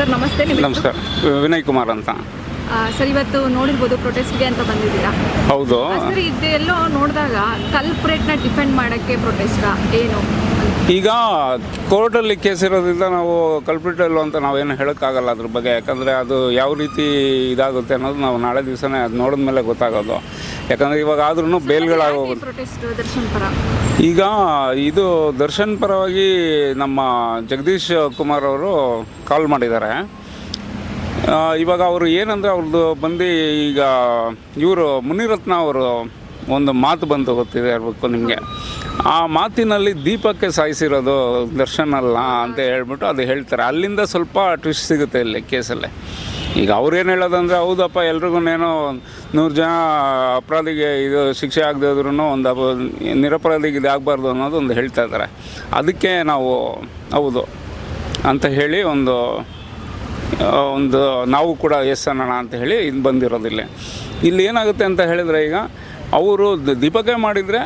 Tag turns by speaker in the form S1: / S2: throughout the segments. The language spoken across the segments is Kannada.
S1: ಸರ್ ನಮಸ್ತೆ ನಿಮಗೆ
S2: ನಮಸ್ಕಾರ. ವಿನಯ್ ಕುಮಾರ್ ಅಂತ.
S1: ಸರ್ ಇವತ್ತು ನೋಡಿರ್ಬೋದು ಪ್ರೊಟೆಸ್ಟ್ಗೆ ಅಂತ ಬಂದಿದ್ದೀರಾ?
S2: ಹೌದು.
S1: ಸರಿ ಇದೆಲ್ಲೋ ನೋಡಿದಾಗ ಕಲ್ಪ್ರೇಟ್ನ ಡಿಫೆಂಡ್ ಮಾಡೋಕ್ಕೆ ಪ್ರೊಟೆಸ್ಟಾ ಏನು?
S2: ಈಗ ಕೋರ್ಟಲ್ಲಿ ಕೇಸ್ ಇರೋದ್ರಿಂದ ನಾವು ಕಲ್ಪಿಟ್ ಇಲ್ಲ ಅಂತ ನಾವೇನು ಹೇಳೋಕ್ಕಾಗಲ್ಲ ಅದ್ರ ಬಗ್ಗೆ. ಯಾಕಂದರೆ ಅದು ಯಾವ ರೀತಿ ಇದಾಗುತ್ತೆ ಅನ್ನೋದು ನಾವು ನಾಳೆ ದಿವಸನೇ ಅದು ನೋಡಿದ ಮೇಲೆ ಗೊತ್ತಾಗೋದು. ಯಾಕಂದರೆ ಇವಾಗ ಆದ್ರೂ
S1: ಬೇಲ್ಗಳಾಗೋದು
S2: ಈಗ ಇದು ದರ್ಶನ್ ಪರವಾಗಿ ನಮ್ಮ ಜಗದೀಶ್ ಕುಮಾರ್ ಅವರು ಕಾಲ್ ಮಾಡಿದ್ದಾರೆ. ಇವಾಗ ಅವರು ಏನಂದರೆ ಅವ್ರದ್ದು ಬಂದು ಈಗ ಇವರು ಮುನಿರತ್ನ ಅವರು ಒಂದು ಮಾತು ಬಂದು ಗೊತ್ತಿದೆ ಇರಬೇಕು ನಿಮಗೆ. ಆ ಮಾತಿನಲ್ಲಿ ದೀಪಕ್ಕೆ ಸಾಯಿಸಿರೋದು ದರ್ಶನ ಅಲ್ಲ ಅಂತ ಹೇಳ್ಬಿಟ್ಟು ಅದು ಹೇಳ್ತಾರೆ. ಅಲ್ಲಿಂದ ಸ್ವಲ್ಪ ಟ್ವಿಸ್ಟ್ ಸಿಗುತ್ತೆ ಇಲ್ಲಿ ಕೇಸಲ್ಲಿ. ಈಗ ಅವ್ರೇನು ಹೇಳೋದಂದರೆ, ಹೌದಪ್ಪ ಎಲ್ರಿಗೂ ಏನೋ ನೂರು ಜನ ಅಪರಾಧಿಗೆ ಇದು ಶಿಕ್ಷೆ ಆಗದೆ ಇದ್ರೂ ಒಂದು ಅಪ ನಿರಪರಾಧಿಗೆ ಇದಾಗಬಾರ್ದು ಅನ್ನೋದು ಒಂದು ಹೇಳ್ತಾ ಇದ್ದಾರೆ ಅದಕ್ಕೆ ನಾವು ಹೌದು ಅಂತ ಹೇಳಿ ಒಂದು ಒಂದು ನಾವು ಕೂಡ ಎಸ್ ಅನ್ನೋಣ ಅಂತ ಹೇಳಿ ಇದು ಬಂದಿರೋದಿಲ್ಲ ಇಲ್ಲಿ. ಏನಾಗುತ್ತೆ ಅಂತ ಹೇಳಿದರೆ ಈಗ ಅವರು ದೀಪಕ್ಕೆ ಮಾಡಿದರೆ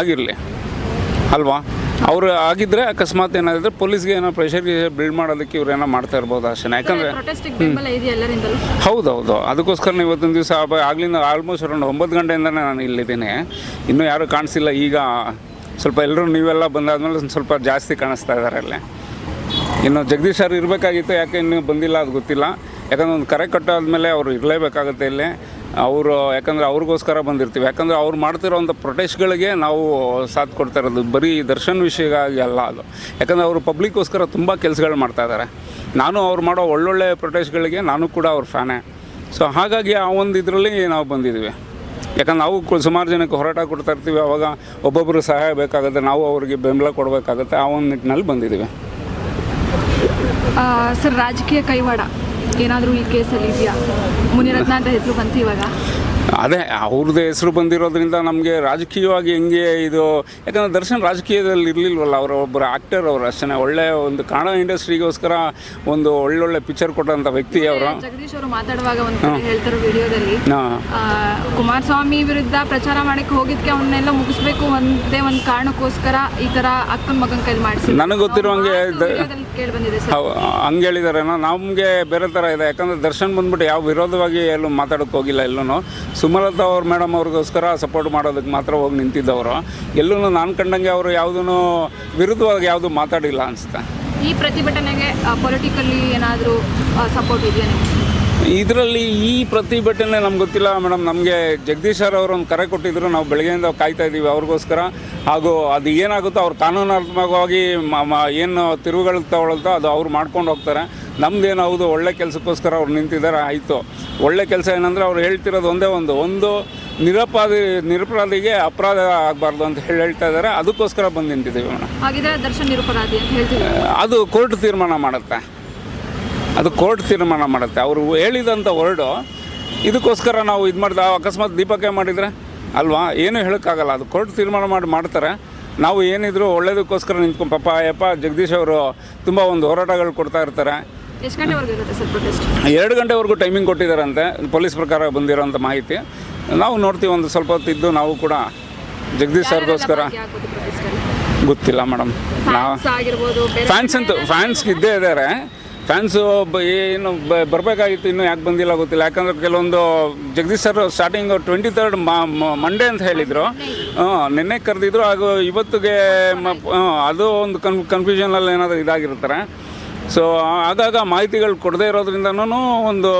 S2: ಆಗಿರಲಿ. ಅಲ್ವಾ? ಅವರು ಆಗಿದ್ದರೆ ಅಕಸ್ಮಾತ್ ಏನಾದರೆ ಪೊಲೀಸ್ಗೆ ಏನೋ ಪ್ರೆಷರ್ ಬಿಲ್ಡ್ ಮಾಡೋದಕ್ಕೆ ಇವ್ರೇನೋ ಮಾಡ್ತಾ ಇರ್ಬೋದು ಅಷ್ಟೇ ಯಾಕಂದರೆ ಹೌದೌದು. ಅದಕ್ಕೋಸ್ಕರ ಇವತ್ತಿನ ದಿವಸ ಆಗ್ಲಿಂದ ಆಲ್ಮೋಸ್ಟ್ ಅರೌಂಡ್ ಒಂಬತ್ತು ಗಂಟೆಯಿಂದನೇ ನಾನು ಇಲ್ಲಿದ್ದೀನಿ. ಇನ್ನೂ ಯಾರೂ ಕಾಣಿಸಿಲ್ಲ ಈಗ. ಸ್ವಲ್ಪ ಎಲ್ಲರೂ ನೀವೆಲ್ಲ ಬಂದಾದ್ಮೇಲೆ ಸ್ವಲ್ಪ ಜಾಸ್ತಿ ಕಾಣಿಸ್ತಾ ಇದ್ದಾರೆ ಅಲ್ಲಿ. ಇನ್ನು ಜಗದೀಶ್ ಸರ್ ಇರಬೇಕಾಗಿತ್ತು, ಯಾಕೆ ಇನ್ನೂ ಬಂದಿಲ್ಲ ಅದು ಗೊತ್ತಿಲ್ಲ. ಯಾಕಂದ್ರೆ ಒಂದು ಕರೆ ಕಟ್ಟಾದ್ಮೇಲೆ ಅವರು ಇರಲೇಬೇಕಾಗುತ್ತೆ ಇಲ್ಲಿ. ಅವರು, ಯಾಕಂದರೆ ಅವ್ರಿಗೋಸ್ಕರ ಬಂದಿರ್ತೀವಿ. ಯಾಕಂದರೆ ಅವ್ರು ಮಾಡ್ತಿರೋಂಥ ಪ್ರೊಟೆಸ್ಟ್ಗಳಿಗೆ ನಾವು ಸಾಥ್ ಕೊಡ್ತಾ ಇರೋದು. ಬರೀ ದರ್ಶನ್ ವಿಷಯಗಾಗಿ ಅಲ್ಲ ಅದು. ಯಾಕಂದರೆ ಅವರು ಪಬ್ಲಿಕ್ಗೋಸ್ಕರ ತುಂಬ ಕೆಲಸಗಳು ಮಾಡ್ತಾ ಇದ್ದಾರೆ ನಾನು ಅವ್ರು ಮಾಡೋ ಒಳ್ಳೊಳ್ಳೆ ಪ್ರೊಟೆಸ್ಟ್ಗಳಿಗೆ ನಾನು ಕೂಡ ಅವ್ರ ಫ್ಯಾನೇ. ಸೊ ಹಾಗಾಗಿ ಆ ಒಂದು ಇದರಲ್ಲಿ ನಾವು ಬಂದಿದ್ದೀವಿ. ಯಾಕಂದ್ರೆ ನಾವು ಸುಮಾರು ಜನಕ್ಕೆ ಹೋರಾಟ ಕೊಡ್ತಾ ಇರ್ತೀವಿ. ಅವಾಗ ಒಬ್ಬೊಬ್ಬರು ಸಹಾಯ ಬೇಕಾಗುತ್ತೆ. ನಾವು ಅವರಿಗೆ ಬೆಂಬಲ ಕೊಡಬೇಕಾಗುತ್ತೆ. ಆ ಒಂದು ನಿಟ್ಟಿನಲ್ಲಿ ಬಂದಿದ್ದೀವಿ.
S1: ಸರ್ ರಾಜಕೀಯ ಕೈವಾಡ ಏನಾದರೂ ಈ ಕೇಸಲ್ಲಿ ಇದೆಯಾ? ಮುನಿರತ್ನ ಅಂತ ಹೆಸರು ಬಂತು ಇವಾಗ.
S2: ಅದೇ ಅವ್ರದ್ದು ಹೆಸರು ಬಂದಿರೋದ್ರಿಂದ ನಮಗೆ ರಾಜಕೀಯವಾಗಿ ಹೆಂಗೆ ಇದು ಯಾಕಂದರೆ ದರ್ಶನ್ ರಾಜಕೀಯದಲ್ಲಿ ಇರಲಿಲ್ವಲ್ಲ ಅವರ ಒಬ್ಬರು ಆ್ಯಕ್ಟರ್ ಅವರು ಅಷ್ಟೇ ಒಳ್ಳೆಯ ಒಂದು ಕನ್ನಡ ಇಂಡಸ್ಟ್ರಿಗೋಸ್ಕರ ಒಂದು ಒಳ್ಳೊಳ್ಳೆ ಪಿಕ್ಚರ್ ಕೊಟ್ಟಂಥ ವ್ಯಕ್ತಿ ಅವರು.
S1: ಜಗದೀಶ್ ಅವರು ಮಾತಾಡುವಾಗ ಒಂದು ಕಡೆ ವಿಡಿಯೋದಲ್ಲಿ ಕುಮಾರಸ್ವಾಮಿ ವಿರುದ್ಧ ಪ್ರಚಾರ ಮಾಡಕ್ಕೆ ಹೋಗಿದ್ಕೆ ಅವನ್ನೆಲ್ಲ ಮುಗಿಸ್ಬೇಕು ಒಂದೇ ಒಂದು ಕಾರಣಕ್ಕೋಸ್ಕರ ಈ ತರ ಅಕ್ಕನ ಮಗನ ಕೈಲಿ ಮಾಡಿಸಿ.
S2: ನನಗೆ ಗೊತ್ತಿರೋಂಗೆ ಹಾಗೆ
S1: ಕೇಳಿ ಬಂದಿದೆ ಸರ್.
S2: ಹೌ- ಹಂಗೆ ಹೇಳಿದಾರೇನೋ ನಮಗೆ ಬೇರೆ ಥರ ಇದೆ. ಯಾಕಂದರೆ ದರ್ಶನ್ ಬಂದ್ಬಿಟ್ಟು ಯಾವ ವಿರೋಧವಾಗಿ ಎಲ್ಲೂ ಮಾತಾಡೋಕ್ಕೆ ಹೋಗಿಲ್ಲ ಎಲ್ಲೂ ಸುಮಲತಾ ಅವ್ರು ಮೇಡಮ್ ಅವ್ರಿಗೋಸ್ಕರ ಸಪೋರ್ಟ್ ಮಾಡೋದಕ್ಕೆ ಮಾತ್ರ ಹೋಗಿ ನಿಂತಿದ್ದವರು. ಎಲ್ಲೂ ನಾನು ಕಂಡಂಗೆ ಅವರು ಯಾವುದೂ ವಿರುದ್ಧವಾಗಿ ಯಾವುದು ಮಾತಾಡಿಲ್ಲ ಅನಿಸುತ್ತೆ.
S1: ಈ ಪ್ರತಿಭಟನೆಗೆ ಪೊಲಿಟಿಕಲಿ ಏನಾದರೂ ಸಪೋರ್ಟ್ ಇದೆಯಾ
S2: ಇದರಲ್ಲಿ ಈ ಪ್ರತಿಭಟನೆ ನಮ್ಗೆ ಗೊತ್ತಿಲ್ಲ ಮೇಡಮ್. ನಮಗೆ ಜಗದೀಶ್ ಸರ್ ಅವರು ಒಂದು ಕರೆ ಕೊಟ್ಟಿದ್ರು. ನಾವು ಬೆಳಗ್ಗೆಯಿಂದ ಕಾಯ್ತಾ ಇದ್ದೀವಿ ಅವ್ರಿಗೋಸ್ಕರ. ಹಾಗೂ ಅದು ಏನಾಗುತ್ತೋ ಅವ್ರು ಕಾನೂನಾತ್ಮಕವಾಗಿ ಏನು ತಿರುವುಗಳು ತಗೊಳ್ತೋ ಅದು ಅವ್ರು ಮಾಡ್ಕೊಂಡು ಹೋಗ್ತಾರೆ. ನಮ್ದೇನು ಹೌದು ಒಳ್ಳೆ ಕೆಲಸಕ್ಕೋಸ್ಕರ ಅವ್ರು ನಿಂತಿದ್ದಾರೆ ಆಯಿತು. ಒಳ್ಳೆ ಕೆಲಸ ಏನಂದರೆ ಅವ್ರು ಹೇಳ್ತಿರೋದು ಒಂದೇ ಒಂದು ಒಂದು ನಿರಪರಾಧಿ ನಿರಪರಾಧಿಗೆ ಅಪರಾಧ ಆಗಬಾರ್ದು ಅಂತ ಹೇಳಿ ಹೇಳ್ತಾ ಇದ್ದಾರೆ. ಅದಕ್ಕೋಸ್ಕರ ಬಂದು ನಿಂತಿದ್ದೀವಿ ಮೇಡಮ್.
S1: ಹಾಗಿದ್ರೆ ದರ್ಶನ್ ನಿರಪರಾಧಿ ಅಂತ ಹೇಳ್ತೀವಿ
S2: ಅದು ಕೋರ್ಟ್ ತೀರ್ಮಾನ ಮಾಡುತ್ತೆ. ಅದು ಕೋರ್ಟ್ ತೀರ್ಮಾನ ಮಾಡುತ್ತೆ. ಅವರು ಹೇಳಿದಂಥ ವರ್ಡು ಇದಕ್ಕೋಸ್ಕರ ನಾವು ಇದು ಮಾಡಿದ ಅಕಸ್ಮಾತ್ ದೀಪಕ್ಕೆ ಮಾಡಿದರೆ? ಅಲ್ವಾ? ಏನೂ ಹೇಳೋಕ್ಕಾಗಲ್ಲ. ಅದು ಕೋರ್ಟ್ ತೀರ್ಮಾನ ಮಾಡಿ ಮಾಡ್ತಾರೆ. ನಾವು ಏನಿದ್ರು ಒಳ್ಳೇದಕ್ಕೋಸ್ಕರ ನಿಂತ್ಕೊಂಡು ಪಾಪ ಯಪ್ಪ ಜಗದೀಶ್ ಅವರು ತುಂಬ ಒಂದು ಹೋರಾಟಗಳು ಕೊಡ್ತಾ ಇರ್ತಾರೆ.
S1: ಎಷ್ಟು ಗಂಟೆವರೆಗೂ ಇರುತ್ತೆ ಸರ್ ಪ್ರೊಟೆಸ್ಟ್
S2: ಎರಡು ಗಂಟೆವರೆಗೂ ಟೈಮಿಂಗ್ ಕೊಟ್ಟಿದ್ದಾರಂತೆ. ಪೊಲೀಸ್ ಪ್ರಕಾರ ಬಂದಿರೋಂಥ ಮಾಹಿತಿ. ನಾವು ನೋಡ್ತೀವಿ ಒಂದು ಸ್ವಲ್ಪ ಹೊತ್ತು ಇದ್ದು ನಾವು ಕೂಡ ಜಗದೀಶ್ ಸರ್ಗೋಸ್ಕರ ಗೊತ್ತಿಲ್ಲ ಮೇಡಮ್ ನಾವು
S1: ಫ್ಯಾನ್ಸ್
S2: ಅಂತೂ ಫ್ಯಾನ್ಸ್ ಇದ್ದೇ ಇದ್ದಾರೆ. ಫ್ಯಾನ್ಸು ಏನು ಬರಬೇಕಾಗಿತ್ತು ಇನ್ನೂ ಯಾಕೆ ಬಂದಿಲ್ಲ ಗೊತ್ತಿಲ್ಲ. ಯಾಕಂದ್ರೆ ಕೆಲವೊಂದು Jagadish sir starting twenty third Monday ಅಂತ ಹೇಳಿದರು. ನಿನ್ನೆ ಕರೆದಿದ್ರು ಹಾಗೂ ಇವತ್ತಿಗೆ ಅದು ಒಂದು ಕನ್ ಕನ್ಫ್ಯೂಷನಲ್ಲಿ ಏನಾದರೂ ಇದಾಗಿರ್ತಾರೆ ಸೊ ಆಗಾಗ ಮಾಹಿತಿಗಳು ಕೊಡದೇ ಇರೋದ್ರಿಂದನೂ ಒಂದು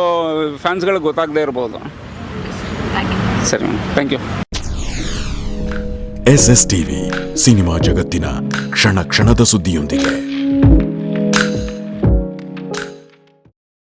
S2: ಫ್ಯಾನ್ಸ್ಗಳಿಗೆ ಗೊತ್ತಾಗದೇ ಇರ್ಬೋದು. ಸರಿ thank you
S3: S S TV cinema ಜಗತ್ತಿನ ಕ್ಷಣ ಕ್ಷಣದ ಸುದ್ದಿಯೊಂದಿಗೆ.